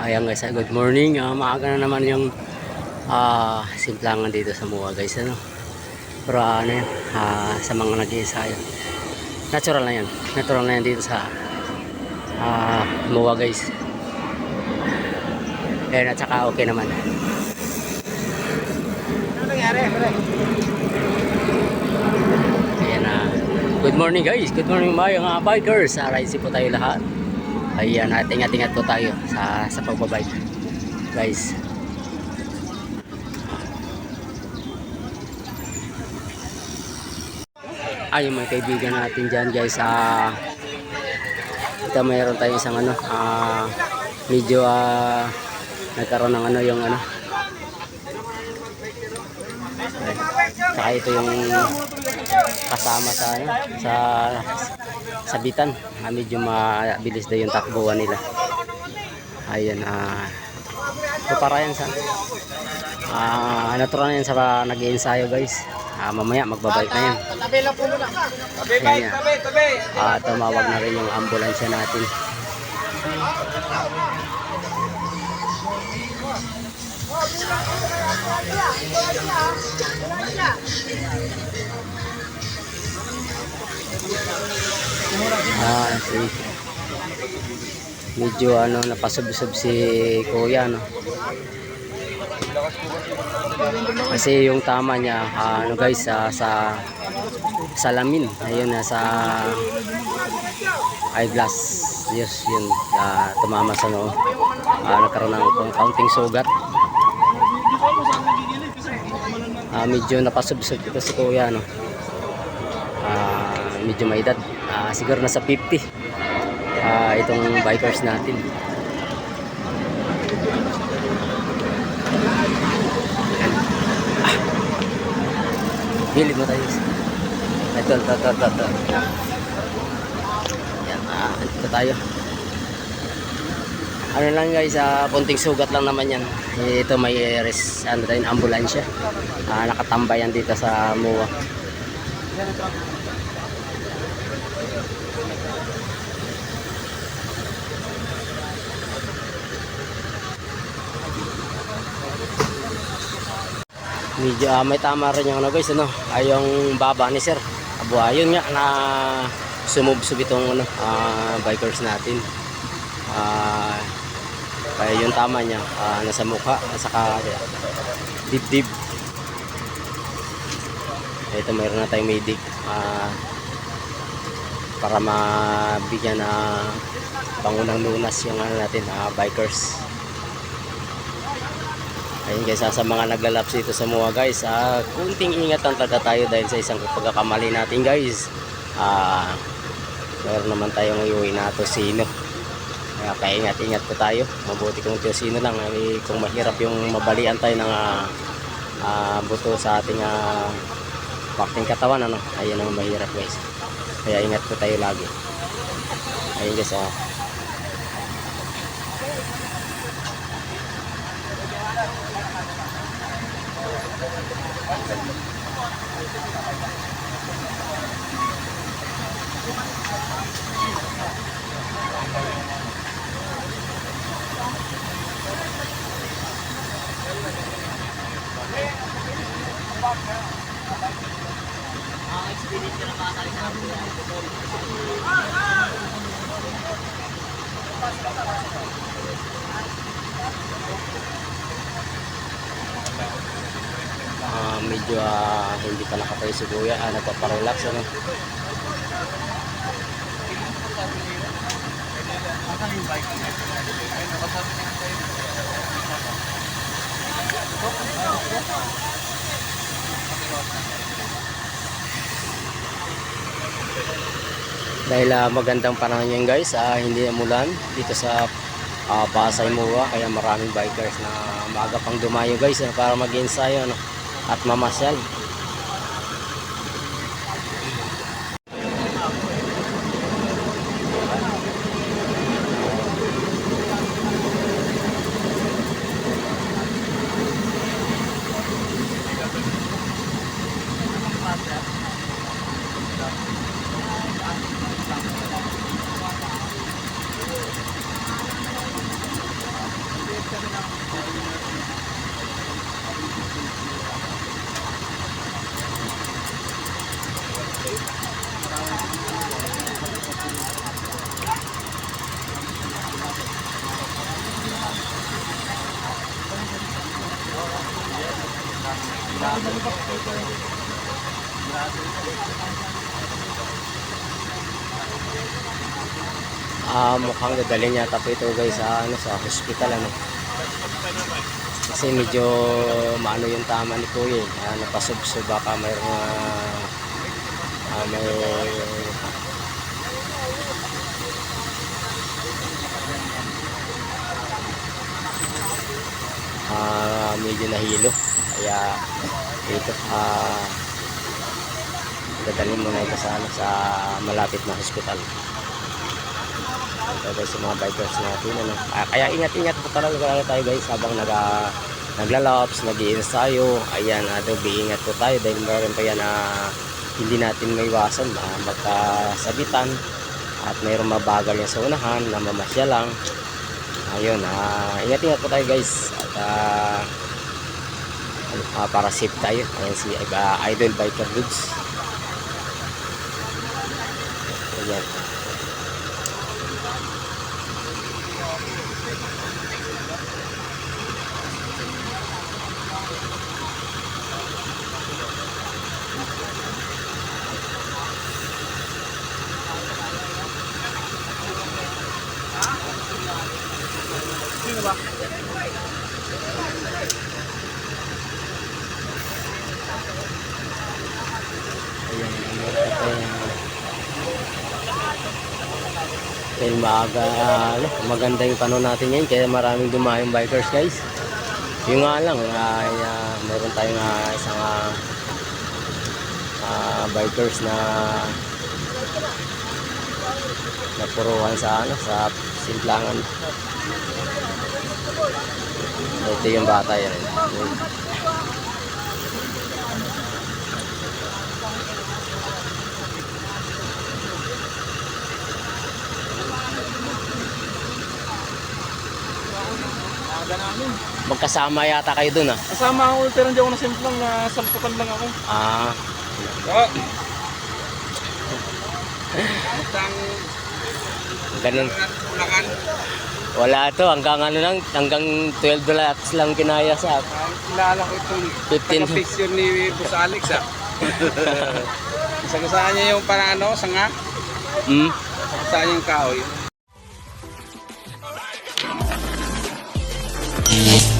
Ayan guys, ah, good morning. Ah, maaga na naman yung ah, simplangan dito sa MUA guys. Ano? Pero ano yan, ah, sa mga nag-iisayo. Natural na yan. Natural na yan dito sa ah, MUA guys. Ayan, at saka okay naman. Ano nangyari? Ayan na. good morning guys. Good morning mga bikers. Ride po tayo lahat. Ayan at ingat-ingat po tayo sa sa pagbabike. Guys. Ay, mga kaibigan natin dyan guys. Ah, ito mayroon tayong isang ano. Ah, medyo ah, nagkaroon ng ano yung ano. Ay, Saka ito yung kasama sa ano, sa sabitan. Ah, medyo mabilis daw yung takbuhan nila. Ayan ah ito para yan sa ah natural na yan sa nag-iensayo guys. Ah, mamaya magbabike na yan. Ayan yan. Ah, tumawag na rin yung ambulansya natin. Ah, si medyo ano napasubsob si kuya no? Kasi yung tama niya ano guys sa sa salamin. Ayun na sa eyeglass. Yes yun. Ah, tumama sa noo. Ah, nagkaroon ng counting sugat. Ah, medyo napasubsob ito si kuya no? Ah, medyo may edad Ah, siguro nasa 50 Ah, itong bikers natin Bilid mo tayo. Ito, ito, ito, ito, ito. Yan, ah, ito tayo. Ano lang guys, ah, punting sugat lang naman yan. Ito may res, ano tayo, ambulansya. Ah, nakatambayan dito sa MUA. Medyo ah, may tama rin yung ano guys, ano, ay yung baba ni sir. Abo, ayun nga na sumubsob itong ano, ah, bikers natin. Ah, kaya yung tama niya, ah, nasa mukha, saka dibdib. Ito mayroon na tayong medic ah, para mabigyan na pangunang lunas yung ano natin, ah, bikers. Ayun guys, ah, sa mga naglalaps dito sa MUA guys, ah, kunting ingatan talaga tayo dahil sa isang pagkakamali natin guys. Ah, meron naman tayong iuwi na to sino. Kaya kaingat-ingat po tayo. Mabuti kung sino lang. Ay, kung mahirap yung mabalian tayo ng ah, ah, buto sa ating uh, paking katawan. Ano? Ayun ang mahirap guys. Kaya ingat po tayo lagi. Ayun guys, ah. Ah, medyo ah, hindi pa nakatayo si Kuya, ah, nagpaparelax ano. Dahil ah, magandang panahon yan guys, ah, hindi umulan dito sa ah, Pasay Mua kaya maraming bikers na maaga pang dumayo guys ah, para mag-ensayo ano, at mamasyal. Ah, mukhang dadalhin yata po ito guys sa ano sa hospital ano. Kasi medyo maano yung tama ni Kuya. eh. Ah, napasubsob baka mayroong ah, ah, may ah, medyo nahilo. Kaya ito ah dadalhin muna ito sa ano, sa malapit na hospital. Ito guys, yung mga bikers natin. Ano. Ah, kaya ingat-ingat po talaga tayo guys habang naga, naglalaps, nag ensayo Ayan, ado, ingat po tayo dahil meron pa yan na hindi natin maiwasan na magkasabitan at mayroong mabagal yan sa unahan na mamasya lang. Ayun, ah, ingat-ingat po tayo guys. At ah, ah, para safe tayo. Ayan si ah, Idol Biker Goods. Ayan. Sino ba? Dahil maaga, ano, maganda yung panahon natin ngayon, kaya maraming dumayong bikers guys. Yung nga lang, ay, ah, meron tayong ah, isang ah, ah, bikers na napuruhan sa ano sa simplangan. Ito yung bata yan. Yun. Aga namin. Magkasama yata kayo dun ah. Kasama ako, pero hindi ako nasimplang na sampukan lang ako. Ah, Oo. Bastang ganun. ulakan. Wala to, hanggang ano lang, hanggang 12 laps lang kinaya sa Ang kilala ko itong 15. taga-picture ni Boss Alex ah. Sagasaan niya yung parang ano, sanga. Hmm? Saan yung kahoy. Thank.